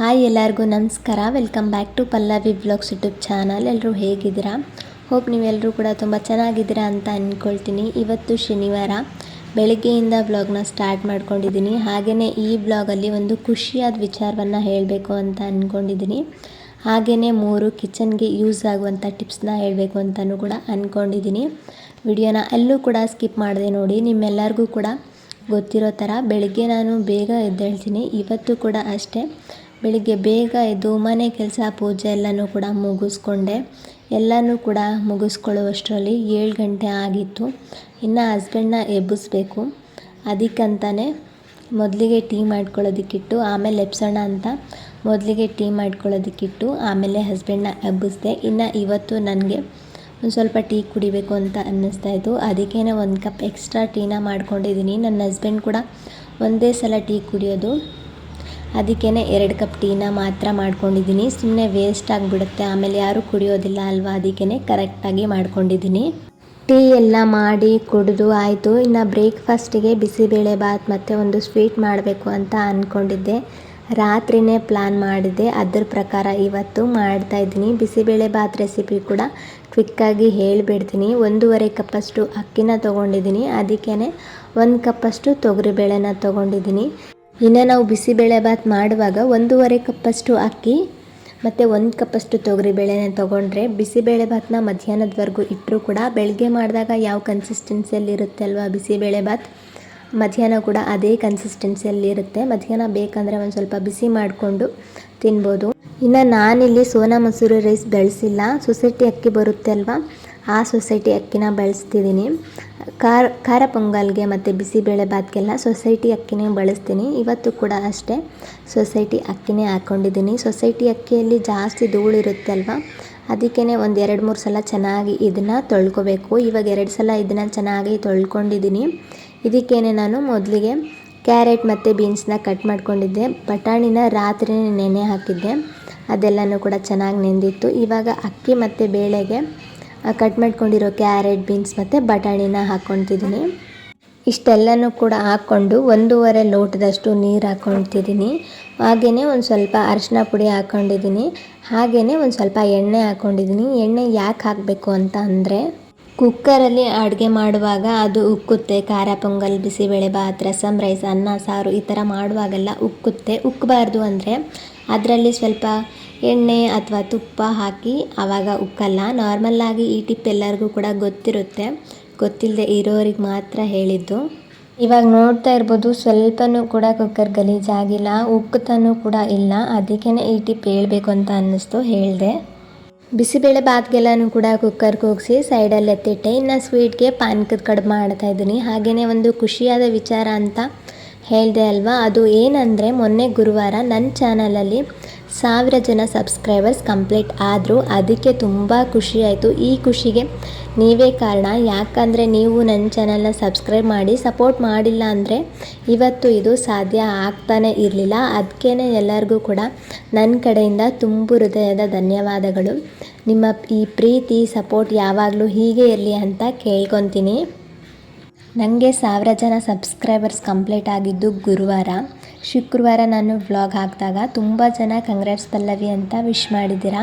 Hi ಎಲ್ಲರಿಗೂ ನಮಸ್ಕಾರ. Welcome back to Pallavi vlogs YouTube channel ಎಲ್ಲರೂ ಹೇಗಿದ್ದೀರಾ? ಹೋಪ್ ನೀವೆಲ್ಲರೂ ಕೂಡ ತುಂಬ ಚೆನ್ನಾಗಿದ್ದೀರಾ ಅಂತ ಅಂದ್ಕೊಳ್ತೀನಿ ಇವತ್ತು ಶನಿವಾರ. ಬೆಳಗ್ಗೆಯಿಂದ ವ್ಲಾಗ್ನ ಸ್ಟಾರ್ಟ್ ಮಾಡ್ಕೊಂಡಿದ್ದೀನಿ. ಹಾಗೆಯೇ ಈ ವ್ಲಾಗಲ್ಲಿ ಒಂದು ಖುಷಿಯಾದ ವಿಚಾರವನ್ನು ಹೇಳಬೇಕು ಅಂತ ಅಂದ್ಕೊಂಡಿದ್ದೀನಿ ಹಾಗೆಯೇ ಮೂರು ಕಿಚನ್ಗೆ ಯೂಸ್ ಆಗುವಂಥ ಟಿಪ್ಸ್ನ ಹೇಳಬೇಕು ಅಂತಲೂ ಕೂಡ ಅಂದ್ಕೊಂಡಿದ್ದೀನಿ ವಿಡಿಯೋನ ಎಲ್ಲೂ ಕೂಡ ಸ್ಕಿಪ್ ಮಾಡಿದೆ ನೋಡಿ. ನಿಮ್ಮೆಲ್ಲರಿಗೂ ಕೂಡ ಗೊತ್ತಿರೋ ಥರ ಬೆಳಗ್ಗೆ ನಾನು ಬೇಗ ಎದ್ದೇಳ್ತೀನಿ. ಇವತ್ತು ಕೂಡ ಅಷ್ಟೇ. ಬೆಳಿಗ್ಗೆ ಬೇಗ ಎದ್ದು ಮನೆ ಕೆಲಸ, ಪೂಜೆ ಎಲ್ಲನೂ ಕೂಡ ಮುಗಿಸ್ಕೊಂಡೆ. ಎಲ್ಲನೂ ಕೂಡ ಮುಗಿಸ್ಕೊಳ್ಳುವಷ್ಟರಲ್ಲಿ ಏಳು ಗಂಟೆ ಆಗಿತ್ತು. ಇನ್ನು ಹಸ್ಬೆಂಡ್ನ ಎಬ್ಬಿಸ್ಬೇಕು. ಅದಕ್ಕಂತಾನೆ ಮೊದಲಿಗೆ ಟೀ ಮಾಡ್ಕೊಳ್ಳೋದಕ್ಕಿಟ್ಟು, ಆಮೇಲೆ ಎಬ್ಸೋಣ ಅಂತ ಮೊದಲಿಗೆ ಟೀ ಮಾಡ್ಕೊಳ್ಳೋದಕ್ಕಿಟ್ಟು, ಆಮೇಲೆ ಹಸ್ಬೆಂಡ್ನ ಎಬ್ಬಿಸ್ದೆ. ಇನ್ನು ಇವತ್ತು ನನಗೆ ಒಂದು ಸ್ವಲ್ಪ ಟೀ ಕುಡಿಬೇಕು ಅಂತ ಅನ್ನಿಸ್ತಾ ಇತ್ತು. ಅದಕ್ಕೇನೆ ಒಂದು ಕಪ್ ಎಕ್ಸ್ಟ್ರಾ ಟೀನ ಮಾಡ್ಕೊಂಡಿದ್ದೀನಿ ನನ್ನ ಹಸ್ಬೆಂಡ್ ಕೂಡ ಒಂದೇ ಸಲ ಟೀ ಕುಡಿಯೋದು. ಅದಕ್ಕೇ ಎರಡು ಕಪ್ ಟೀನ ಮಾತ್ರ ಮಾಡ್ಕೊಂಡಿದ್ದೀನಿ. ಸುಮ್ಮನೆ ವೇಸ್ಟ್ ಆಗಿಬಿಡುತ್ತೆ. ಆಮೇಲೆ ಯಾರೂ ಕುಡಿಯೋದಿಲ್ಲ ಅಲ್ವಾ? ಅದಕ್ಕೇ ಕರೆಕ್ಟಾಗಿ ಮಾಡ್ಕೊಂಡಿದ್ದೀನಿ. ಟೀ ಎಲ್ಲ ಮಾಡಿ ಕುಡಿದು ಆಯಿತು. ಇನ್ನು ಬ್ರೇಕ್ಫಾಸ್ಟಿಗೆ ಬಿಸಿಬೇಳೆ ಬಾತ್ ಮತ್ತು ಒಂದು ಸ್ವೀಟ್ ಮಾಡಬೇಕು ಅಂತ ಅಂದ್ಕೊಂಡಿದ್ದೆ ರಾತ್ರಿನೇ ಪ್ಲ್ಯಾನ್ ಮಾಡಿದೆ ಅದ್ರ ಪ್ರಕಾರ ಇವತ್ತು ಮಾಡ್ತಾಯಿದ್ದೀನಿ ಬಿಸಿಬೇಳೆ ಬಾತ್ ರೆಸಿಪಿ ಕೂಡ ಕ್ವಿಕ್ಕಾಗಿ ಹೇಳಿಬಿಡ್ತೀನಿ. ಒಂದೂವರೆ ಕಪ್ಪಷ್ಟು ಅಕ್ಕಿನ ತೊಗೊಂಡಿದ್ದೀನಿ. ಅದಕ್ಕೇ ಒಂದು ಕಪ್ಪಷ್ಟು ತೊಗರಿಬೇಳೆನ ತೊಗೊಂಡಿದ್ದೀನಿ. ಇನ್ನು ನಾವು ಬಿಸಿಬೇಳೆಭಾತ್ ಮಾಡುವಾಗ ಒಂದೂವರೆ ಕಪ್ಪಷ್ಟು ಅಕ್ಕಿ, ಮತ್ತು ಒಂದು ಕಪ್ಪಷ್ಟು ತೊಗರಿಬೇಳೆನ ತೊಗೊಂಡ್ರೆ ಬಿಸಿಬೇಳೆ ಭಾತನ್ನ ಮಧ್ಯಾಹ್ನದವರೆಗೂ ಇಟ್ಟರೂ ಕೂಡ ಬೆಳಗ್ಗೆ ಮಾಡಿದಾಗ ಯಾವ ಕನ್ಸಿಸ್ಟೆನ್ಸಿಯಲ್ಲಿ ಇರುತ್ತೆ ಅಲ್ವಾ ಬಿಸಿಬೇಳೆಭಾತ್ ಮಧ್ಯಾಹ್ನ ಕೂಡ ಅದೇ ಕನ್ಸಿಸ್ಟೆನ್ಸಿಯಲ್ಲಿ ಇರುತ್ತೆ. ಮಧ್ಯಾಹ್ನ ಬೇಕಂದರೆ ಒಂದು ಸ್ವಲ್ಪ ಬಿಸಿ ಮಾಡಿಕೊಂಡು ತಿನ್ಬೋದು. ಇನ್ನು ನಾನಿಲ್ಲಿ ಸೋನಾ ಮಸೂರಿ ರೈಸ್ ಬೆಳೆಸಿಲ್ಲ. ಸೊಸೈಟಿ ಅಕ್ಕಿ ಬರುತ್ತೆ ಅಲ್ವಾ? ಆ ಸೊಸೈಟಿ ಅಕ್ಕಿನ ಬಳಸ್ತಿದ್ದೀನಿ. ಖಾರ ಖಾರ ಪೊಂಗಲ್ಗೆ ಮತ್ತು ಬಿಸಿಬೇಳೆ ಬಾತ್ಗೆಲ್ಲ ಸೊಸೈಟಿ ಅಕ್ಕಿನೇ ಬಳಸ್ತೀನಿ. ಇವತ್ತು ಕೂಡ ಅಷ್ಟೇ ಸೊಸೈಟಿ ಅಕ್ಕಿನೇ ಹಾಕ್ಕೊಂಡಿದ್ದೀನಿ ಸೊಸೈಟಿ ಅಕ್ಕಿಯಲ್ಲಿ ಜಾಸ್ತಿ ಧೂಳಿರುತ್ತೆ ಅಲ್ವಾ ಅದಕ್ಕೇ ಒಂದು ಎರಡು ಮೂರು ಸಲ ಚೆನ್ನಾಗಿ ಇದನ್ನು ತೊಳ್ಕೊಬೇಕು. ಇವಾಗ ಎರಡು ಸಲ ಇದನ್ನು ಚೆನ್ನಾಗಿ ತೊಳ್ಕೊಂಡಿದ್ದೀನಿ. ಇದಕ್ಕೇನೆ ನಾನು ಮೊದಲಿಗೆ ಕ್ಯಾರೆಟ್ ಮತ್ತು ಬೀನ್ಸ್ನ ಕಟ್ ಮಾಡ್ಕೊಂಡಿದ್ದೆ. ಬಟಾಣಿನ ರಾತ್ರಿನೇ ನೆನೆ ಹಾಕಿದ್ದೆ. ಅದೆಲ್ಲನೂ ಕೂಡ ಚೆನ್ನಾಗಿ ನೆಂದಿತ್ತು. ಇವಾಗ ಅಕ್ಕಿ ಮತ್ತು ಬೇಳೆಗೆ ಕಟ್ ಮಾಡ್ಕೊಂಡಿರೋ ಕ್ಯಾರೆಟ್ ಬೀನ್ಸ್ ಮತ್ತು ಬಟಾಣಿನ ಹಾಕ್ಕೊತಿದ್ದೀನಿ ಇಷ್ಟೆಲ್ಲನೂ ಕೂಡ ಹಾಕ್ಕೊಂಡು ಒಂದೂವರೆ ಲೋಟದಷ್ಟು ನೀರು ಹಾಕ್ಕೊತಿದ್ದೀನಿ ಹಾಗೆಯೇ ಒಂದು ಸ್ವಲ್ಪ ಅರಿಶಿನ ಪುಡಿ ಹಾಕ್ಕೊಂಡಿದ್ದೀನಿ. ಹಾಗೆಯೇ ಒಂದು ಸ್ವಲ್ಪ ಎಣ್ಣೆ ಹಾಕ್ಕೊಂಡಿದ್ದೀನಿ. ಎಣ್ಣೆ ಯಾಕೆ ಹಾಕಬೇಕು ಅಂತ ಅಂದರೆ ಕುಕ್ಕರಲ್ಲಿ ಅಡುಗೆ ಮಾಡುವಾಗ ಅದು ಉಕ್ಕುತ್ತೆ. ಖಾರ, ಪೊಂಗಲ್, ಬಿಸಿಬೇಳೆ ಬಾತ್ ರಸಮ್ ರೈಸ್, ಅನ್ನ, ಸಾರು ಈ ಥರ ಮಾಡುವಾಗೆಲ್ಲ ಉಕ್ಕುತ್ತೆ. ಉಕ್ಕಬಾರ್ದು ಅಂದರೆ ಅದರಲ್ಲಿ ಸ್ವಲ್ಪ ಎಣ್ಣೆ ಅಥವಾ ತುಪ್ಪ ಹಾಕಿ ಆವಾಗ ಉಕ್ಕಲ್ಲ. ನಾರ್ಮಲ್ಲಾಗಿ ಈ ಟಿಪ್ ಎಲ್ಲರಿಗೂ ಕೂಡ ಗೊತ್ತಿರುತ್ತೆ. ಗೊತ್ತಿಲ್ಲದೆ ಇರೋರಿಗೆ ಮಾತ್ರ ಹೇಳಿದ್ದು. ಇವಾಗ ನೋಡ್ತಾ ಇರ್ಬೋದು, ಸ್ವಲ್ಪನೂ ಕೂಡ ಕುಕ್ಕರ್ ಗಲೀಜಾಗಿಲ್ಲ, ಉಕ್ಕುತನೂ ಕೂಡ ಇಲ್ಲ. ಅದಕ್ಕೇ ಈ ಟಿಪ್ ಹೇಳಬೇಕು ಅಂತ ಅನ್ನಿಸ್ತು, ಹೇಳಿದೆ. ಬಿಸಿಬೇಳೆ ಬಾತ್ಗೆಲ್ಲನೂ ಕೂಡ ಕುಕ್ಕರ್ ಕೂಗಿಸಿ ಸೈಡಲ್ಲಿ ಎತ್ತಿಟ್ಟೆ. ಇನ್ನು ಸ್ವೀಟ್ಗೆ ಪಾನಕದ ಮಾಡ್ತಾ ಇದ್ದೀನಿ. ಹಾಗೆಯೇ ಒಂದು ಖುಷಿಯಾದ ವಿಚಾರ ಅಂತ ಹೇಳಿದೆ ಅಲ್ವಾ? ಅದು ಏನಂದರೆ ಮೊನ್ನೆ ಗುರುವಾರ ನನ್ನ ಚಾನಲಲ್ಲಿ ಸಾವಿರ ಜನ ಸಬ್ಸ್ಕ್ರೈಬರ್ಸ್ ಕಂಪ್ಲೀಟ್ ಆದರೂ ಅದಕ್ಕೆ ತುಂಬ ಖುಷಿ ಆಯಿತು. ಈ ಖುಷಿಗೆ ನೀವೇ ಕಾರಣ. ಯಾಕಂದರೆ ನೀವು ನನ್ನ ಚಾನಲ್ನ ಸಬ್ಸ್ಕ್ರೈಬ್ ಮಾಡಿ ಸಪೋರ್ಟ್ ಮಾಡಿಲ್ಲ ಅಂದರೆ ಇವತ್ತು ಇದು ಸಾಧ್ಯ ಆಗ್ತಾನೆ ಇರಲಿಲ್ಲ. ಅದಕ್ಕೇ ಎಲ್ಲರಿಗೂ ಕೂಡ ನನ್ನ ಕಡೆಯಿಂದ ತುಂಬು ಹೃದಯದ ಧನ್ಯವಾದಗಳು. ನಿಮ್ಮ ಈ ಪ್ರೀತಿ ಸಪೋರ್ಟ್ ಯಾವಾಗಲೂ ಹೀಗೆ ಇರಲಿ ಅಂತ ಕೇಳ್ಕೊತೀನಿ. ನನಗೆ ಸಾವಿರ ಜನ ಸಬ್ಸ್ಕ್ರೈಬರ್ಸ್ ಕಂಪ್ಲೀಟ್ ಆಗಿದ್ದು ಗುರುವಾರ. ಶುಕ್ರವಾರ ನಾನು ವ್ಲಾಗ್ ಹಾಕಿದಾಗ ತುಂಬ ಜನ ಕಂಗ್ರಾಟ್ಸ್ ಪಲ್ಲವಿ ಅಂತ ವಿಶ್ ಮಾಡಿದ್ದೀರಾ?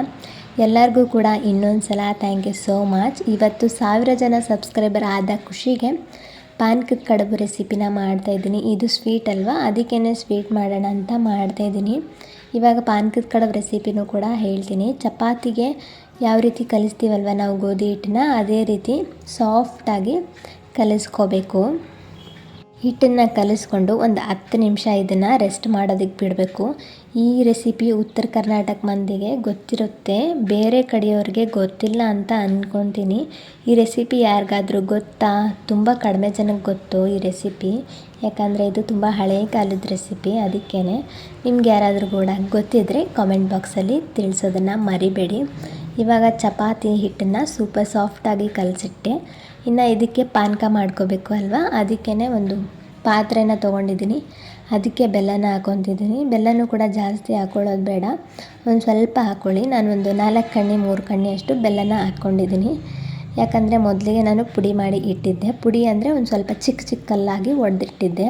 ಎಲ್ಲರಿಗೂ ಕೂಡ ಇನ್ನೊಂದು ಸಲ ಥ್ಯಾಂಕ್ ಯು ಸೋ ಮಚ್ ಇವತ್ತು ಸಾವಿರ ಜನ ಸಬ್ಸ್ಕ್ರೈಬರ್ ಆದ ಖುಷಿಗೆ ಪಾನ್ಕದ ಕಡುಬು ರೆಸಿಪಿನ ಮಾಡ್ತಾಯಿದ್ದೀನಿ ಇದು ಸ್ವೀಟ್ ಅಲ್ವಾ? ಅದಕ್ಕೇನೆ ಸ್ವೀಟ್ ಮಾಡೋಣ ಅಂತ ಮಾಡ್ತಾಯಿದ್ದೀನಿ ಇವಾಗ ಪಾನ್ಕದ ಕಡುಬು ರೆಸಿಪಿನೂ ಕೂಡ ಹೇಳ್ತೀನಿ. ಚಪಾತಿಗೆ ಯಾವ ರೀತಿ ಕಲಿಸ್ತೀವಲ್ವ ನಾವು ಗೋಧಿ ಹಿಟ್ಟನ್ನ, ಅದೇ ರೀತಿ ಸಾಫ್ಟಾಗಿ ಕಲಿಸ್ಕೋಬೇಕು. ಹಿಟ್ಟನ್ನು ಕಲಿಸ್ಕೊಂಡು ಒಂದು ಹತ್ತು ನಿಮಿಷ ಇದನ್ನು ರೆಸ್ಟ್ ಮಾಡೋದಕ್ಕೆ ಬಿಡಬೇಕು. ಈ ರೆಸಿಪಿ ಉತ್ತರ ಕರ್ನಾಟಕ ಮಂದಿಗೆ ಗೊತ್ತಿರುತ್ತೆ. ಬೇರೆ ಕಡೆಯವ್ರಿಗೆ ಗೊತ್ತಿಲ್ಲ ಅಂತ ಅಂದ್ಕೊತೀನಿ ಈ ರೆಸಿಪಿ ಯಾರಿಗಾದರೂ ಗೊತ್ತಾ? ತುಂಬ ಕಡಿಮೆ ಜನಕ್ಕೆ ಗೊತ್ತು ಈ ರೆಸಿಪಿ ಯಾಕಂದರೆ ಇದು ತುಂಬ ಹಳೆಯ ಕಾಲದ ರೆಸಿಪಿ ಅದಕ್ಕೇ ನಿಮ್ಗೆ ಯಾರಾದರೂ ಕೂಡ ಗೊತ್ತಿದ್ದರೆ ಕಾಮೆಂಟ್ ಬಾಕ್ಸಲ್ಲಿ ತಿಳಿಸೋದನ್ನು ಮರಿಬೇಡಿ. ಇವಾಗ ಚಪಾತಿ ಹಿಟ್ಟನ್ನು ಸೂಪರ್ ಸಾಫ್ಟಾಗಿ ಕಲಸಿಟ್ಟೆ. ಇನ್ನು ಇದಕ್ಕೆ ಪಾನಕ ಮಾಡ್ಕೋಬೇಕು ಅಲ್ವಾ? ಅದಕ್ಕೇ ಒಂದು ಪಾತ್ರೆನ ತೊಗೊಂಡಿದ್ದೀನಿ. ಅದಕ್ಕೆ ಬೆಲ್ಲನ ಹಾಕೊತಿದ್ದೀನಿ ಬೆಲ್ಲನೂ ಕೂಡ ಜಾಸ್ತಿ ಹಾಕ್ಕೊಳ್ಳೋದು ಬೇಡ. ಒಂದು ಸ್ವಲ್ಪ ಹಾಕ್ಕೊಳ್ಳಿ ನಾನು ಒಂದು ನಾಲ್ಕು ಕಣ್ಣಿ, ಮೂರು ಕಣ್ಣಿ ಅಷ್ಟು ಬೆಲ್ಲನ ಹಾಕ್ಕೊಂಡಿದ್ದೀನಿ. ಯಾಕಂದರೆ ಮೊದಲಿಗೆ ನಾನು ಪುಡಿ ಮಾಡಿ ಇಟ್ಟಿದ್ದೆ. ಪುಡಿ ಅಂದರೆ ಒಂದು ಸ್ವಲ್ಪ ಚಿಕ್ಕ ಚಿಕ್ಕಲ್ಲಾಗಿ ಒಡೆದಿಟ್ಟಿದ್ದೆ.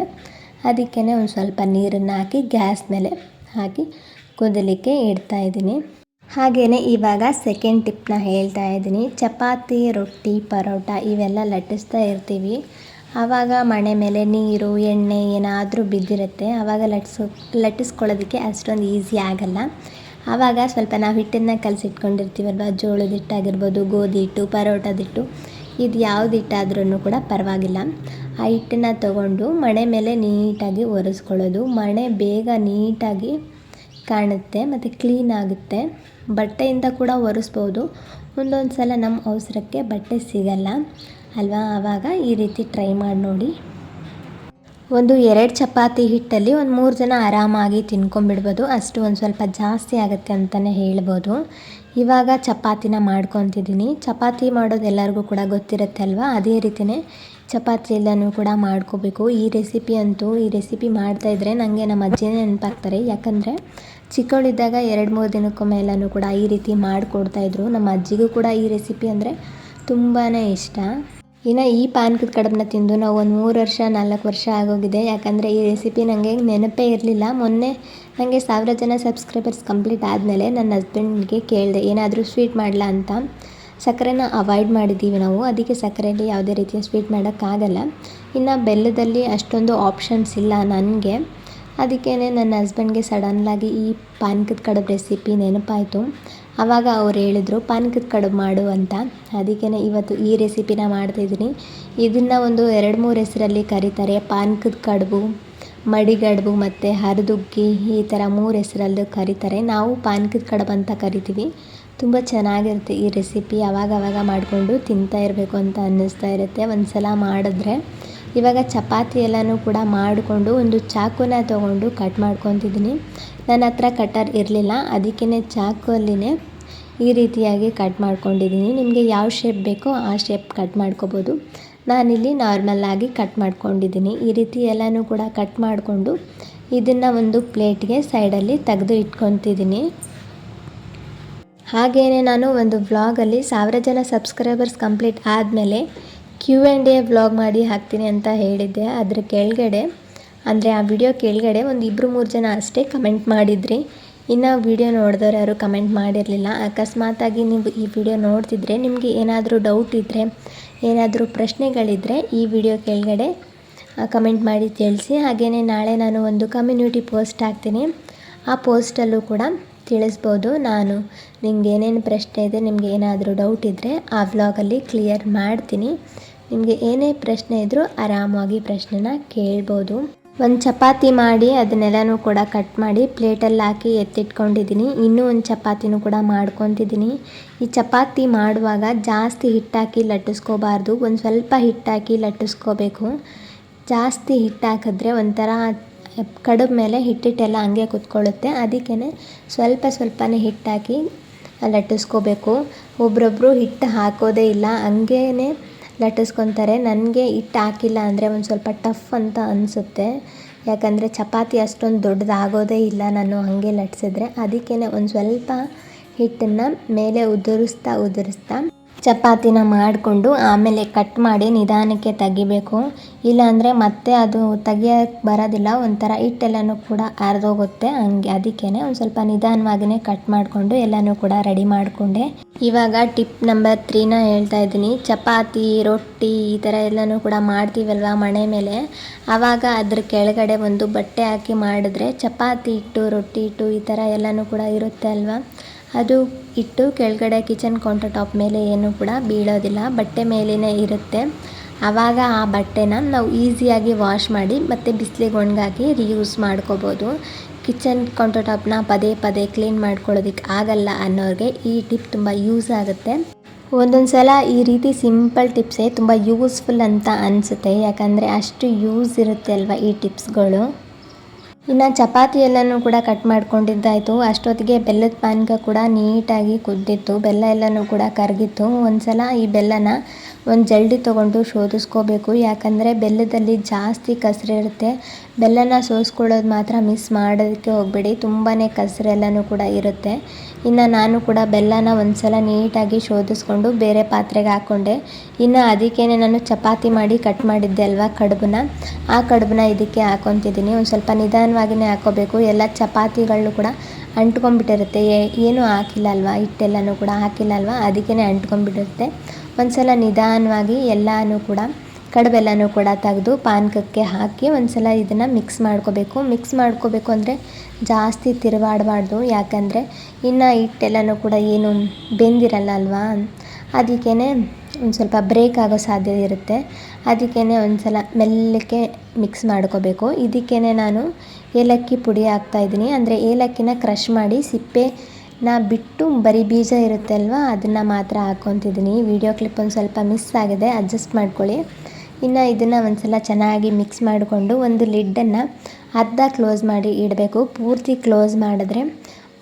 ಅದಕ್ಕೇ ಒಂದು ಸ್ವಲ್ಪ ನೀರನ್ನು ಹಾಕಿ ಗ್ಯಾಸ್ ಮೇಲೆ ಹಾಕಿ ಕುದಲಿಕ್ಕೆ ಇಡ್ತಾ ಇದ್ದೀನಿ. ಹಾಗೆಯೇ ಇವಾಗ ಸೆಕೆಂಡ್ ಟಿಪ್ನ ಹೇಳ್ತಾ ಇದ್ದೀನಿ. ಚಪಾತಿ, ರೊಟ್ಟಿ, ಪರೋಟ ಇವೆಲ್ಲ ಲಟ್ಟಿಸ್ತಾ ಇರ್ತೀವಿ. ಆವಾಗ ಮಣೆ ಮೇಲೆ ನೀರು, ಎಣ್ಣೆ ಏನಾದರೂ ಬಿದ್ದಿರುತ್ತೆ, ಆವಾಗ ಲಟ್ಸೋ, ಲಟ್ಟಿಸ್ಕೊಳ್ಳೋದಕ್ಕೆ ಅಷ್ಟೊಂದು ಈಸಿ ಆಗಲ್ಲ. ಆವಾಗ ಸ್ವಲ್ಪ ನಾವು ಹಿಟ್ಟನ್ನು ಕಲಸಿಟ್ಕೊಂಡಿರ್ತೀವಲ್ವ? ಜೋಳದ ಹಿಟ್ಟಾಗಿರ್ಬೋದು, ಗೋಧಿ ಹಿಟ್ಟು, ಪರೋಟದ ಹಿಟ್ಟು, ಇದು ಯಾವ್ದು ಹಿಟ್ಟಾದ್ರೂ ಕೂಡ ಪರವಾಗಿಲ್ಲ. ಆ ಹಿಟ್ಟನ್ನು ತಗೊಂಡು ಮಣೆ ಮೇಲೆ ನೀಟಾಗಿ ಒರೆಸ್ಕೊಳ್ಳೋದು. ಮಣೆ ಬೇಗ ನೀಟಾಗಿ ಕಾಣುತ್ತೆ ಮತ್ತು ಕ್ಲೀನ್ ಆಗುತ್ತೆ. ಬಟ್ಟೆಯಿಂದ ಕೂಡ ಒರೆಸ್ಬೋದು. ಒಂದೊಂದು ಸಲ ನಮ್ಮ ಅವಸರಕ್ಕೆ ಬಟ್ಟೆ ಸಿಗಲ್ಲ. ಅಲ್ವಾ? ಆವಾಗ ಈ ರೀತಿ ಟ್ರೈ ಮಾಡಿ ನೋಡಿ. ಒಂದು ಎರಡು ಚಪಾತಿ ಹಿಟ್ಟಲ್ಲಿ ಒಂದು ಮೂರು ಜನ ಆರಾಮಾಗಿ ತಿನ್ಕೊಂಬಿಡ್ಬೋದು ಅಷ್ಟು ಒಂದು ಸ್ವಲ್ಪ ಜಾಸ್ತಿ ಆಗುತ್ತೆ ಅಂತಲೇ ಹೇಳ್ಬೋದು. ಇವಾಗ ಚಪಾತಿನ ಮಾಡ್ಕೊತಿದ್ದೀನಿ. ಚಪಾತಿ ಮಾಡೋದು ಎಲ್ಲರಿಗೂ ಕೂಡ ಗೊತ್ತಿರುತ್ತೆ ಅಲ್ವಾ? ಅದೇ ರೀತಿಯೇ ಚಪಾತಿ ಎಲ್ಲನೂ ಕೂಡ ಮಾಡ್ಕೋಬೇಕು. ಈ ರೆಸಿಪಿ ಅಂತೂ ಈ ರೆಸಿಪಿ ಮಾಡ್ತಾಯಿದ್ರೆ ನನಗೆ ನಮ್ಮ ಅಜ್ಜಿನೇ ನೆನಪಾಗ್ತಾರೆ. ಯಾಕಂದರೆ ಚಿಕ್ಕವಳಿದ್ದಾಗ ಎರಡು ಮೂರು ದಿನಕ್ಕೊಮ್ಮೆ ಎಲ್ಲನೂ ಕೂಡ ಈ ರೀತಿ ಮಾಡಿಕೊಡ್ತಾಯಿದ್ರು ನಮ್ಮ ಅಜ್ಜಿಗೂ ಕೂಡ ಈ ರೆಸಿಪಿ ಅಂದರೆ ತುಂಬಾ ಇಷ್ಟ. ಇನ್ನು ಈ ಪಾನಕದ ಕಡಬನ್ನ ತಿಂದು ನಾವು ಒಂದು ಮೂರು ವರ್ಷ, ನಾಲ್ಕು ವರ್ಷ ಆಗೋಗಿದೆ. ಯಾಕಂದರೆ ಈ ರೆಸಿಪಿ ನನಗೆ ನೆನಪೇ ಇರಲಿಲ್ಲ. ಮೊನ್ನೆ ನನಗೆ ಸಾವಿರ ಜನ ಸಬ್ಸ್ಕ್ರೈಬರ್ಸ್ ಕಂಪ್ಲೀಟ್ ಆದಮೇಲೆ ನನ್ನ ಹಸ್ಬೆಂಡ್ಗೆ ಕೇಳಿದೆ, ಏನಾದರೂ ಸ್ವೀಟ್ ಮಾಡಲಾ ಅಂತ. ಸಕ್ಕರೆನ ಅವಾಯ್ಡ್ ಮಾಡಿದ್ದೀವಿ ನಾವು. ಅದಕ್ಕೆ ಸಕ್ಕರೆಯಲ್ಲಿ ಯಾವುದೇ ರೀತಿಯ ಸ್ವೀಟ್ ಮಾಡೋಕ್ಕಾಗಲ್ಲ. ಇನ್ನು ಬೆಲ್ಲದಲ್ಲಿ ಅಷ್ಟೊಂದು ಆಪ್ಷನ್ಸ್ ಇಲ್ಲ ನನಗೆ. ಅದಕ್ಕೇ ನನ್ನ ಹಸ್ಬೆಂಡ್ಗೆ ಸಡನ್ನಾಗಿ ಈ ಪಾನಕದ ಕಡುಬು ರೆಸಿಪಿ ನೆನಪಾಯಿತು. ಆವಾಗ ಅವ್ರು ಹೇಳಿದರು ಪಾನಕದ ಕಡುಬು ಮಾಡು ಅಂತ. ಅದಕ್ಕೇ ಇವತ್ತು ಈ ರೆಸಿಪಿನ ಮಾಡ್ತಿದ್ದೀನಿ ಇದನ್ನು ಒಂದು ಎರಡು ಮೂರು ಹೆಸರಲ್ಲಿ ಕರೀತಾರೆ. ಪಾನಕದ ಕಡುಬು, ಮಡಿಗಡುಬು ಮತ್ತು ಹರಿದುಗ್ಗಿ ಈ ಥರ ಮೂರು ಹೆಸರಲ್ಲೂ ಕರೀತಾರೆ. ನಾವು ಪಾನಕದ ಕಡುಬು ಅಂತ ಕರಿತೀವಿ. ತುಂಬ ಚೆನ್ನಾಗಿರುತ್ತೆ ಈ ರೆಸಿಪಿ ಅವಾಗವಾಗ ಮಾಡಿಕೊಂಡು ತಿಂತಾ ಇರಬೇಕು ಅಂತ ಅನ್ನಿಸ್ತಾ ಇರುತ್ತೆ. ಒಂದು ಸಲ ಮಾಡಿದ್ರೆ ಇವಾಗ ಚಪಾತಿ ಎಲ್ಲನೂ ಕೂಡ ಮಾಡಿಕೊಂಡು ಒಂದು ಚಾಕುನ ತೊಗೊಂಡು ಕಟ್ ಮಾಡ್ಕೊತಿದ್ದೀನಿ. ನನ್ನ ಹತ್ರ ಕಟ್ಟರ್ ಇರಲಿಲ್ಲ ಅದಕ್ಕೇ ಚಾಕುವಲ್ಲಿನೇ ಈ ರೀತಿಯಾಗಿ ಕಟ್ ಮಾಡ್ಕೊಂಡಿದ್ದೀನಿ. ನಿಮಗೆ ಯಾವ ಶೇಪ್ ಬೇಕೋ ಆ ಶೇಪ್ ಕಟ್ ಮಾಡ್ಕೋಬೋದು. ನಾನಿಲ್ಲಿ ನಾರ್ಮಲ್ಲಾಗಿ ಕಟ್ ಮಾಡ್ಕೊಂಡಿದ್ದೀನಿ. ಈ ರೀತಿ ಎಲ್ಲನೂ ಕೂಡ ಕಟ್ ಮಾಡಿಕೊಂಡು ಇದನ್ನು ಒಂದು ಪ್ಲೇಟ್ಗೆ ಸೈಡಲ್ಲಿ ತೆಗೆದು ಇಟ್ಕೊತಿದ್ದೀನಿ. ಹಾಗೆಯೇ ನಾನು ಒಂದು ವ್ಲಾಗಲ್ಲಿ ಸಾವಿರ ಜನ ಸಬ್ಸ್ಕ್ರೈಬರ್ಸ್ ಕಂಪ್ಲೀಟ್ ಆದಮೇಲೆ ಕ್ಯೂ ಆ್ಯಂಡ್ ಎ ವ್ಲಾಗ್ ಮಾಡಿ ಹಾಕ್ತೀನಿ ಅಂತ ಹೇಳಿದ್ದೆ. ಅದ್ರ ಕೆಳಗಡೆ, ಅಂದರೆ ಆ ವಿಡಿಯೋ ಕೆಳಗಡೆ ಒಂದು ಇಬ್ಬರು ಮೂರು ಜನ ಅಷ್ಟೇ ಕಮೆಂಟ್ ಮಾಡಿದ್ರಿ. ಇನ್ನು ವಿಡಿಯೋ ನೋಡಿದವ್ರು ಯಾರು ಕಮೆಂಟ್ ಮಾಡಿರಲಿಲ್ಲ. ಅಕಸ್ಮಾತಾಗಿ ನೀವು ಈ ವಿಡಿಯೋ ನೋಡ್ತಿದ್ರೆ ನಿಮಗೆ ಏನಾದರೂ ಡೌಟ್ ಇದ್ದರೆ ಏನಾದರೂ ಪ್ರಶ್ನೆಗಳಿದ್ದರೆ ಈ ವಿಡಿಯೋ ಕೆಳಗಡೆ ಕಮೆಂಟ್ ಮಾಡಿ ತಿಳಿಸಿ. ಹಾಗೆಯೇ ನಾಳೆ ನಾನು ಒಂದು ಕಮ್ಯುನಿಟಿ ಪೋಸ್ಟ್ ಹಾಕ್ತೀನಿ. ಆ ಪೋಸ್ಟಲ್ಲೂ ಕೂಡ ತಿಳಿಸ್ಬೋದು. ನಾನು ನಿಮ್ಗೆ ಏನೇನು ಪ್ರಶ್ನೆ ಇದೆ, ನಿಮಗೆ ಏನಾದರೂ ಡೌಟ್ ಇದ್ದರೆ ಆ ವ್ಲಾಗಲ್ಲಿ ಕ್ಲಿಯರ್ ಮಾಡ್ತೀನಿ. ನಿಮಗೆ ಏನೇ ಪ್ರಶ್ನೆ ಇದ್ದರೂ ಆರಾಮಾಗಿ ಪ್ರಶ್ನೆನ ಕೇಳ್ಬೋದು. ಒಂದು ಚಪಾತಿ ಮಾಡಿ ಅದನ್ನೆಲ್ಲನೂ ಕೂಡ ಕಟ್ ಮಾಡಿ ಪ್ಲೇಟಲ್ಲಿ ಹಾಕಿ ಎತ್ತಿಟ್ಕೊಂಡಿದ್ದೀನಿ. ಇನ್ನೂ ಒಂದು ಚಪಾತಿನೂ ಕೂಡ ಮಾಡ್ಕೊತಿದ್ದೀನಿ. ಈ ಚಪಾತಿ ಮಾಡುವಾಗ ಜಾಸ್ತಿ ಹಿಟ್ಟಾಕಿ ಲಟ್ಟಿಸ್ಕೋಬಾರ್ದು. ಒಂದು ಸ್ವಲ್ಪ ಹಿಟ್ಟಾಕಿ ಲಟ್ಟಿಸ್ಕೋಬೇಕು. ಜಾಸ್ತಿ ಹಿಟ್ಟು ಹಾಕಿದ್ರೆ ಒಂಥರ ಕಡುಬು ಮೇಲೆ ಹಿಟ್ಟಿಟ್ಟೆಲ್ಲ ಹಂಗೆ ಕುತ್ಕೊಳ್ಳುತ್ತೆ. ಅದಕ್ಕೇ ಸ್ವಲ್ಪ ಸ್ವಲ್ಪನೇ ಹಿಟ್ಟಾಕಿ ಲಟ್ಟಿಸ್ಕೋಬೇಕು. ಒಬ್ರೊಬ್ಬರು ಹಿಟ್ಟು ಹಾಕೋದೇ ಇಲ್ಲ. ಹಂಗೇ ಲಟ್ಟಿಸ್ಕೊತಾರೆ. ನನಗೆ ಹಿಟ್ಟು ಹಾಕಿಲ್ಲ ಅಂದರೆ ಒಂದು ಸ್ವಲ್ಪ ಟಫ್ ಅಂತ ಅನಿಸುತ್ತೆ. ಯಾಕಂದರೆ ಚಪಾತಿ ಅಷ್ಟೊಂದು ದೊಡ್ಡದಾಗೋದೇ ಇಲ್ಲ ನಾನು ಹಾಗೆ ಲಟ್ಟಿಸಿದ್ರೆ. ಅದಕ್ಕೇ ಒಂದು ಸ್ವಲ್ಪ ಹಿಟ್ಟನ್ನು ಮೇಲೆ ಉದುರಿಸ್ತಾ ಉದುರಿಸ್ತಾ ಚಪಾತಿನ ಮಾಡಿಕೊಂಡು ಆಮೇಲೆ ಕಟ್ ಮಾಡಿ ನಿಧಾನಕ್ಕೆ ತೆಗಿಬೇಕು. ಇಲ್ಲಾಂದರೆ ಮತ್ತೆ ಅದು ತೆಗಿಯೋಕ್ಕೆ ಬರೋದಿಲ್ಲ, ಒಂಥರ ಹಿಟ್ಟೆಲ್ಲನೂ ಕೂಡ ಅರ್ದೋಗುತ್ತೆ ಹಂಗೆ ಅದಕ್ಕೇ ಒಂದು ಸ್ವಲ್ಪ ನಿಧಾನವಾಗಿಯೇ ಕಟ್ ಮಾಡಿಕೊಂಡು ಎಲ್ಲನೂ ಕೂಡ ರೆಡಿ ಮಾಡಿಕೊಂಡೆ. ಇವಾಗ ಟಿಪ್ ನಂಬರ್ ತ್ರೀನ ಹೇಳ್ತಾ ಇದ್ದೀನಿ. ಚಪಾತಿ, ರೊಟ್ಟಿ ಈ ಥರ ಎಲ್ಲನೂ ಕೂಡ ಮಾಡ್ತೀವಲ್ವ ಮಣೆ ಮೇಲೆ? ಆವಾಗ ಅದ್ರ ಕೆಳಗಡೆ ಒಂದು ಬಟ್ಟೆ ಹಾಕಿ ಮಾಡಿದ್ರೆ ಚಪಾತಿ ಹಿಟ್ಟು, ರೊಟ್ಟಿ ಹಿಟ್ಟು ಈ ಥರ ಎಲ್ಲನೂ ಕೂಡ ಇರುತ್ತೆ ಅಲ್ವಾ? ಅದು ಇಟ್ಟು ಕೆಳಗಡೆ ಕಿಚನ್ ಕೌಂಟರ್ ಟಾಪ್ ಮೇಲೆ ಏನು ಕೂಡ ಬೀಳೋದಿಲ್ಲ. ಬಟ್ಟೆ ಮೇಲೇ ಇರುತ್ತೆ. ಆವಾಗ ಆ ಬಟ್ಟೆನ ನಾವು ಈಸಿಯಾಗಿ ವಾಶ್ ಮಾಡಿ ಮತ್ತು ಬಿಸಿಲಿಗೆ ಒಣಗಾಕಿ ರಿಯೂಸ್ ಮಾಡ್ಕೋಬೋದು. ಕಿಚನ್ ಕೌಂಟರ್ ಟಾಪ್ನ ಪದೇ ಪದೇ ಕ್ಲೀನ್ ಮಾಡ್ಕೊಳ್ಳೋದಕ್ಕೆ ಆಗಲ್ಲ ಅನ್ನೋರಿಗೆ ಈ ಟಿಪ್ ತುಂಬ ಯೂಸ್ ಆಗುತ್ತೆ. ಒಂದೊಂದು ಸಲ ಈ ರೀತಿ ಸಿಂಪಲ್ ಟಿಪ್ಸೇ ತುಂಬ ಯೂಸ್ಫುಲ್ ಅಂತ ಅನಿಸುತ್ತೆ. ಯಾಕಂದರೆ ಅಷ್ಟು ಯೂಸ್ ಇರುತ್ತೆ ಅಲ್ವಾ ಈ ಟಿಪ್ಸ್ಗಳು. ಇನ್ನು ಚಪಾತಿ ಎಲ್ಲನೂ ಕೂಡ ಕಟ್ ಮಾಡ್ಕೊಂಡಿದ್ದಾಯಿತು. ಅಷ್ಟೊತ್ತಿಗೆ ಬೆಲ್ಲದ ಪಾನಕ ಕೂಡ ನೀಟಾಗಿ ಕುದ್ದಿತ್ತು. ಬೆಲ್ಲ ಎಲ್ಲನೂ ಕೂಡ ಕರಗಿತ್ತು. ಒಂದು ಸಲ ಈ ಬೆಲ್ಲನ ಒಂದು ಜಲ್ಡಿ ತೊಗೊಂಡು ಶೋಧಿಸ್ಕೋಬೇಕು. ಯಾಕಂದರೆ ಬೆಲ್ಲದಲ್ಲಿ ಜಾಸ್ತಿ ಕಸರಿರುತ್ತೆ ಬೆಲ್ಲನ ಸೋಸ್ಕೊಳ್ಳೋದು ಮಾತ್ರ ಮಿಸ್ ಮಾಡೋದಕ್ಕೆ ಹೋಗಬೇಡಿ. ತುಂಬಾ ಕಸರೆಲ್ಲನೂ ಕೂಡ ಇರುತ್ತೆ. ಇನ್ನು ನಾನು ಕೂಡ ಬೆಲ್ಲನ ಒಂದು ಸಲ ನೀಟಾಗಿ ಶೋಧಿಸ್ಕೊಂಡು ಬೇರೆ ಪಾತ್ರೆಗೆ ಹಾಕ್ಕೊಂಡೆ ಇನ್ನು ಅದಕ್ಕೇ ನಾನು ಚಪಾತಿ ಮಾಡಿ ಕಟ್ ಮಾಡಿದ್ದೆ ಅಲ್ವಾ ಕಡುಬನ್ನ. ಆ ಕಡುಬನ್ನ ಇದಕ್ಕೆ ಹಾಕೊತಿದ್ದೀನಿ. ಒಂದು ಸ್ವಲ್ಪ ನಿಧಾನವಾಗಿಯೇ ಹಾಕೋಬೇಕು. ಎಲ್ಲ ಚಪಾತಿಗಳನ್ನೂ ಕೂಡ ಅಂಟ್ಕೊಂಡ್ಬಿಟ್ಟಿರುತ್ತೆ. ಏನು ಹಾಕಿಲ್ಲ ಅಲ್ವಾ? ಹಿಟ್ಟೆಲ್ಲನೂ ಕೂಡ ಹಾಕಿಲ್ಲ ಅಲ್ವಾ? ಅದಕ್ಕೇ ಅಂಟ್ಕೊಂಡ್ಬಿಟ್ಟಿರುತ್ತೆ. ಒಂದು ಸಲ ನಿಧಾನವಾಗಿ ಎಲ್ಲನೂ ಕೂಡ ಕಡುಬೆಲ್ಲನೂ ಕೂಡ ತೆಗೆದು ಪಾನಕಕ್ಕೆ ಹಾಕಿ ಒಂದು ಸಲ ಇದನ್ನು ಮಿಕ್ಸ್ ಮಾಡ್ಕೋಬೇಕು. ಮಿಕ್ಸ್ ಮಾಡ್ಕೋಬೇಕು ಅಂದರೆ ಜಾಸ್ತಿ ತಿರುವಾಡಬಾರ್ದು. ಯಾಕಂದರೆ ಇನ್ನು ಹಿಟ್ಟೆಲ್ಲನೂ ಕೂಡ ಏನು ಬೆಂದಿರಲ್ಲ ಅಲ್ವಾ? ಅದಕ್ಕೇ ಒಂದು ಸ್ವಲ್ಪ ಬ್ರೇಕ್ ಆಗೋ ಸಾಧ್ಯತೆ ಇರುತ್ತೆ. ಅದಕ್ಕೇ ಒಂದು ಸಲ ಮೆಲ್ಲಕ್ಕೆ ಮಿಕ್ಸ್ ಮಾಡ್ಕೋಬೇಕು. ಇದಕ್ಕೇ ನಾನು ಏಲಕ್ಕಿ ಪುಡಿ ಹಾಕ್ತಾಯಿದ್ದೀನಿ ಅಂದರೆ ಏಲಕ್ಕಿನ ಕ್ರಷ್ ಮಾಡಿ ಸಿಪ್ಪೆ ನಾ ಬಿಟ್ಟು ಬರೀ ಬೀಜ ಇರುತ್ತೆ ಅಲ್ವಾ? ಅದನ್ನು ಮಾತ್ರ ಹಾಕ್ಕೊತಿದ್ದೀನಿ. ವಿಡಿಯೋ ಕ್ಲಿಪ್ ಒಂದು ಸ್ವಲ್ಪ ಮಿಸ್ ಆಗಿದೆ. ಅಡ್ಜಸ್ಟ್ ಮಾಡ್ಕೊಳ್ಳಿ. ಇನ್ನು ಇದನ್ನು ಒಂದು ಸಲ ಚೆನ್ನಾಗಿ ಮಿಕ್ಸ್ ಮಾಡಿಕೊಂಡು ಒಂದು ಲಿಡ್ಡನ್ನು ಅರ್ಧ ಕ್ಲೋಸ್ ಮಾಡಿ ಇಡಬೇಕು. ಪೂರ್ತಿ ಕ್ಲೋಸ್ ಮಾಡಿದ್ರೆ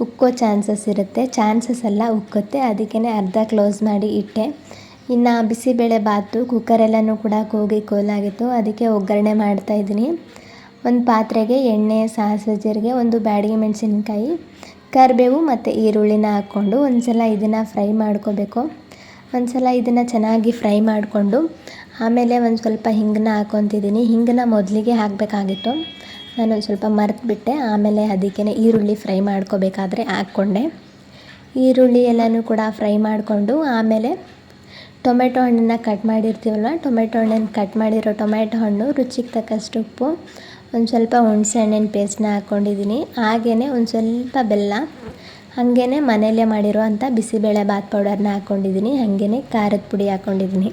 ಉಕ್ಕೋ ಚಾನ್ಸಸ್ ಇರುತ್ತೆ. ಚಾನ್ಸಸ್ ಎಲ್ಲ ಉಕ್ಕುತ್ತೆ. ಅದಕ್ಕೇ ಅರ್ಧ ಕ್ಲೋಸ್ ಮಾಡಿ ಇಟ್ಟೆ. ಇನ್ನು ಬಿಸಿಬೇಳೆ ಬಾತು ಕುಕ್ಕರೆಲ್ಲನೂ ಕೂಡ ಕೂಗಿ ಕೋಲಾಗಿತ್ತು. ಅದಕ್ಕೆ ಒಗ್ಗರಣೆ ಮಾಡ್ತಾಯಿದ್ದೀನಿ ಒಂದು ಪಾತ್ರೆಗೆ ಎಣ್ಣೆ ಸಾಸಿವೆ ಜೀರಿಗೆ ಒಂದು ಬ್ಯಾಡಿಗೆ ಮೆಣಸಿನ್ಕಾಯಿ, ಕರಿಬೇವು ಮತ್ತು ಈರುಳ್ಳಿನ ಹಾಕ್ಕೊಂಡು ಒಂದು ಸಲ ಇದನ್ನು ಫ್ರೈ ಮಾಡ್ಕೋಬೇಕು. ಒಂದು ಸಲ ಇದನ್ನು ಚೆನ್ನಾಗಿ ಫ್ರೈ ಮಾಡಿಕೊಂಡು ಆಮೇಲೆ ಒಂದು ಸ್ವಲ್ಪ ಹಿಂಗನ್ನ ಹಾಕ್ಕೊತಿದ್ದೀನಿ ಹಿಂಗನ್ನ ಮೊದಲಿಗೆ ಹಾಕಬೇಕಾಗಿತ್ತು. ನಾನೊಂದು ಸ್ವಲ್ಪ ಮರೆತುಬಿಟ್ಟೆ. ಆಮೇಲೆ ಅದಕ್ಕೇ ಈರುಳ್ಳಿ ಫ್ರೈ ಮಾಡ್ಕೋಬೇಕಾದ್ರೆ ಹಾಕ್ಕೊಂಡೆ. ಈರುಳ್ಳಿ ಎಲ್ಲನೂ ಕೂಡ ಫ್ರೈ ಮಾಡಿಕೊಂಡು ಆಮೇಲೆ ಟೊಮೆಟೊ ಹಣ್ಣನ್ನು ಕಟ್ ಮಾಡಿರ್ತೀವಲ್ವ? ಟೊಮೆಟೊ ಹಣ್ಣನ್ನು ಕಟ್ ಮಾಡಿರೋ ಟೊಮೆಟೊ ಹಣ್ಣು, ರುಚಿಗೆ ತಕ್ಕಷ್ಟು ಉಪ್ಪು, ಒಂದು ಸ್ವಲ್ಪ ಹುಣಸೆ ಹಣ್ಣಿನ ಪೇಸ್ಟ್ನ ಹಾಕ್ಕೊಂಡಿದ್ದೀನಿ ಹಾಗೆಯೇ ಒಂದು ಸ್ವಲ್ಪ ಬೆಲ್ಲ ಹಾಗೇ ಮನೆಯಲ್ಲೇ ಮಾಡಿರೋ ಅಂಥ ಬಿಸಿಬೇಳೆ ಬಾತ್ ಪೌಡರ್ನ ಹಾಕ್ಕೊಂಡಿದ್ದೀನಿ ಹಾಗೇ ಖಾರದ ಪುಡಿ ಹಾಕ್ಕೊಂಡಿದ್ದೀನಿ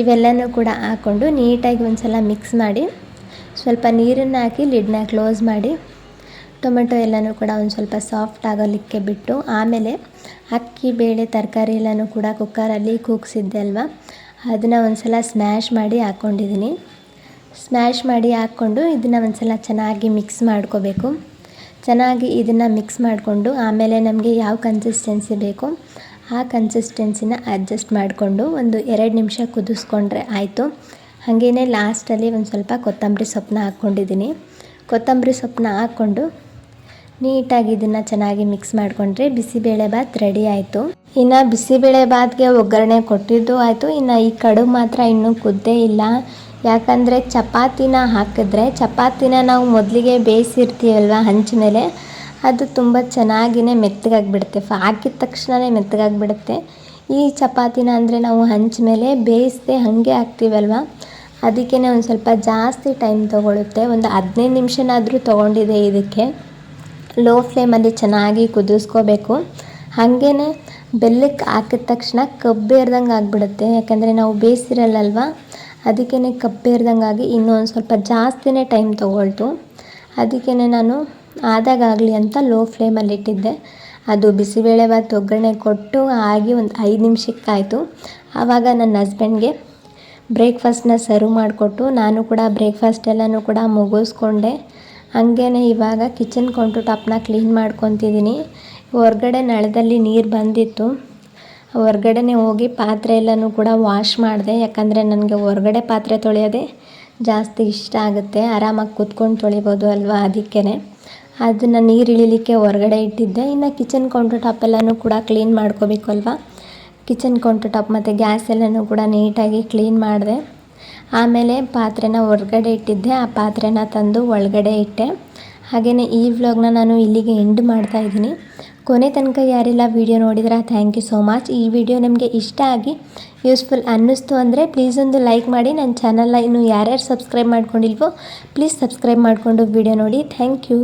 ಇವೆಲ್ಲನೂ ಕೂಡ ಹಾಕ್ಕೊಂಡು ನೀಟಾಗಿ ಒಂದು ಸಲ ಮಿಕ್ಸ್ ಮಾಡಿ ಸ್ವಲ್ಪ ನೀರನ್ನು ಹಾಕಿ ಲಿಡ್ನ ಕ್ಲೋಸ್ ಮಾಡಿ ಟೊಮೆಟೊ ಎಲ್ಲನೂ ಕೂಡ ಒಂದು ಸ್ವಲ್ಪ ಸಾಫ್ಟ್ ಆಗೋಲಿಕ್ಕೆ ಬಿಟ್ಟು ಆಮೇಲೆ ಅಕ್ಕಿ, ಬೇಳೆ, ತರಕಾರಿ ಎಲ್ಲನೂ ಕೂಡ ಕುಕ್ಕರಲ್ಲಿ ಕೂಗಿಸಿದ್ದೆ ಅಲ್ವಾ? ಅದನ್ನು ಒಂದು ಸಲ ಸ್ಮ್ಯಾಶ್ ಮಾಡಿ ಹಾಕ್ಕೊಂಡಿದ್ದೀನಿ. ಸ್ಮ್ಯಾಶ್ ಮಾಡಿ ಹಾಕ್ಕೊಂಡು ಇದನ್ನು ಒಂದು ಸಲ ಚೆನ್ನಾಗಿ ಮಿಕ್ಸ್ ಮಾಡ್ಕೋಬೇಕು. ಚೆನ್ನಾಗಿ ಇದನ್ನು ಮಿಕ್ಸ್ ಮಾಡಿಕೊಂಡು ಆಮೇಲೆ ನಮಗೆ ಯಾವ ಕನ್ಸಿಸ್ಟೆನ್ಸಿ ಬೇಕೋ ಆ ಕನ್ಸಿಸ್ಟೆನ್ಸಿನ ಅಡ್ಜಸ್ಟ್ ಮಾಡಿಕೊಂಡು ಒಂದು ಎರಡು ನಿಮಿಷ ಕುದಿಸ್ಕೊಂಡ್ರೆ ಆಯಿತು. ಹಾಗೆಯೇ ಲಾಸ್ಟಲ್ಲಿ ಒಂದು ಸ್ವಲ್ಪ ಕೊತ್ತಂಬರಿ ಸೊಪ್ಪನ್ನ ಹಾಕ್ಕೊಂಡಿದ್ದೀನಿ. ಕೊತ್ತಂಬರಿ ಸೊಪ್ಪನ್ನ ಹಾಕ್ಕೊಂಡು ನೀಟಾಗಿ ಇದನ್ನು ಚೆನ್ನಾಗಿ ಮಿಕ್ಸ್ ಮಾಡಿಕೊಂಡ್ರೆ ಬಿಸಿಬೇಳೆ ಬಾತ್ ರೆಡಿ ಆಯಿತು. ಇನ್ನು ಬಿಸಿಬೇಳೆ ಭಾತ್ಗೆ ಒಗ್ಗರಣೆ ಕೊಟ್ಟಿದ್ದು ಆಯಿತು. ಇನ್ನು ಈ ಕಡುಬು ಮಾತ್ರ ಇನ್ನೂ ಕುದ್ದೇ ಇಲ್ಲ. ಯಾಕಂದರೆ ಚಪಾತಿನ ಹಾಕಿದ್ರೆ, ಚಪಾತಿನ ನಾವು ಮೊದಲಿಗೆ ಬೇಯಿಸಿರ್ತೀವಲ್ವ ಹಂಚ ಮೇಲೆ ಅದು ತುಂಬ ಚೆನ್ನಾಗಿಯೇ ಮೆತ್ತಗಾಗಿಬಿಡುತ್ತೆ. ಹಾಕಿದ ತಕ್ಷಣವೇ ಮೆತ್ತಗಾಗಿಬಿಡುತ್ತೆ. ಈ ಚಪಾತಿನ ಅಂದರೆ ನಾವು ಹಂಚ ಮೇಲೆ ಬೇಯಿಸದೆ ಹಾಗೆ ಹಾಕ್ತೀವಲ್ವ? ಅದಕ್ಕೇ ಒಂದು ಸ್ವಲ್ಪ ಜಾಸ್ತಿ ಟೈಮ್ ತೊಗೊಳುತ್ತೆ. ಒಂದು ಹದಿನೈದು ನಿಮಿಷನಾದರೂ ತೊಗೊಂಡಿದೆ ಇದಕ್ಕೆ. ಲೋ ಫ್ಲೇಮಲ್ಲಿ ಚೆನ್ನಾಗಿ ಕುದಿಸ್ಕೋಬೇಕು. ಹಾಗೇ ಬೆಲ್ಲಕ್ಕೆ ಹಾಕಿದ ತಕ್ಷಣ ಕಬ್ಬೇರ್ದಂಗೆ ಆಗಿಬಿಡುತ್ತೆ. ಯಾಕಂದರೆ ನಾವು ಬೇಯಿಸಿರಲ್ಲಲ್ವ? ಅದಕ್ಕೇ ಕಬ್ಬೇರ್ದಂಗಾಗಿ ಇನ್ನೂ ಒಂದು ಸ್ವಲ್ಪ ಜಾಸ್ತಿನೇ ಟೈಮ್ ತೊಗೊಳ್ತು. ಅದಕ್ಕೇ ನಾನು ಆದಾಗಲಿ ಅಂತ ಲೋ ಫ್ಲೇಮಲ್ಲಿ ಇಟ್ಟಿದ್ದೆ. ಅದು ಬಿಸಿಬೇಳೆಭಾತ್ ಒಗ್ಗರಣೆ ಕೊಟ್ಟು ಆಗಿ ಒಂದು ಐದು ನಿಮಿಷಕ್ಕಾಯಿತು. ಆವಾಗ ನನ್ನ ಹಸ್ಬೆಂಡ್ಗೆ ಬ್ರೇಕ್ಫಾಸ್ಟ್ನ ಸರ್ವ್ ಮಾಡಿಕೊಟ್ಟು ನಾನು ಕೂಡ ಬ್ರೇಕ್ಫಾಸ್ಟ್ ಎಲ್ಲನೂ ಕೂಡ ಮುಗಿಸ್ಕೊಂಡೆ. ಹಾಗೇ ಇವಾಗ ಕಿಚನ್ ಕೌಂಟರ್ ಟಾಪ್ನ ಕ್ಲೀನ್ ಮಾಡ್ಕೊತಿದ್ದೀನಿ ಹೊರ್ಗಡೆ ನಳದಲ್ಲಿ ನೀರು ಬಂದಿತ್ತು. ಹೊರ್ಗಡೆನೇ ಹೋಗಿ ಪಾತ್ರೆ ಎಲ್ಲನೂ ಕೂಡ ವಾಶ್ ಮಾಡಿದೆ. ಯಾಕಂದರೆ ನನಗೆ ಹೊರ್ಗಡೆ ಪಾತ್ರೆ ತೊಳೆಯೋದೇ ಜಾಸ್ತಿ ಇಷ್ಟ ಆಗುತ್ತೆ. ಆರಾಮಾಗಿ ಕೂತ್ಕೊಂಡು ತೊಳಿಬೋದು ಅಲ್ವಾ ಅದಕ್ಕೇ ಅದನ್ನು ನೀರು ಇಳಿಲಿಕ್ಕೆ ಹೊರಗಡೆ ಇಟ್ಟಿದ್ದೆ. ಇನ್ನು ಕಿಚನ್ ಕೌಂಟರ್ ಟಾಪ್ ಎಲ್ಲನೂ ಕೂಡ ಕ್ಲೀನ್ ಮಾಡ್ಕೋಬೇಕು ಅಲ್ವಾ? ಕಿಚನ್ ಕೌಂಟರ್ ಟಾಪ್ ಮತ್ತು ಗ್ಯಾಸ್ ಎಲ್ಲನೂ ಕೂಡ ನೀಟಾಗಿ ಕ್ಲೀನ್ ಮಾಡಿದೆ. ಆಮೇಲೆ ಪಾತ್ರೆನ ಹೊರಗಡೆ ಇಟ್ಟಿದ್ದೆ. ಆ ಪಾತ್ರೆನ ತಂದು ಒಳಗಡೆ ಇಟ್ಟೆ. ಹಾಗೆಯೇ ಈ ವ್ಲಾಗ್ನ ನಾನು ಇಲ್ಲಿಗೆ ಎಂಡ್ ಮಾಡ್ತಾ ಇದ್ದೀನಿ. ಕೊನೆ ತನಕ ಯಾರೆಲ್ಲ ವೀಡಿಯೋ ನೋಡಿದ್ರೆ ಥ್ಯಾಂಕ್ ಯು ಸೋ ಮಚ್ ಈ ವಿಡಿಯೋ ನಿಮಗೆ ಇಷ್ಟ ಆಗಿ ಯೂಸ್ಫುಲ್ ಅನ್ನಿಸ್ತು ಅಂದರೆ ಪ್ಲೀಸ್ ಒಂದು ಲೈಕ್ ಮಾಡಿ. ನನ್ನ ಚಾನಲ್ನ ಇನ್ನೂ ಯಾರ್ಯಾರು ಸಬ್ಸ್ಕ್ರೈಬ್ ಮಾಡ್ಕೊಂಡಿಲ್ವೋ ಪ್ಲೀಸ್ ಸಬ್ಸ್ಕ್ರೈಬ್ ಮಾಡಿಕೊಂಡು ವಿಡಿಯೋ ನೋಡಿ. Thank you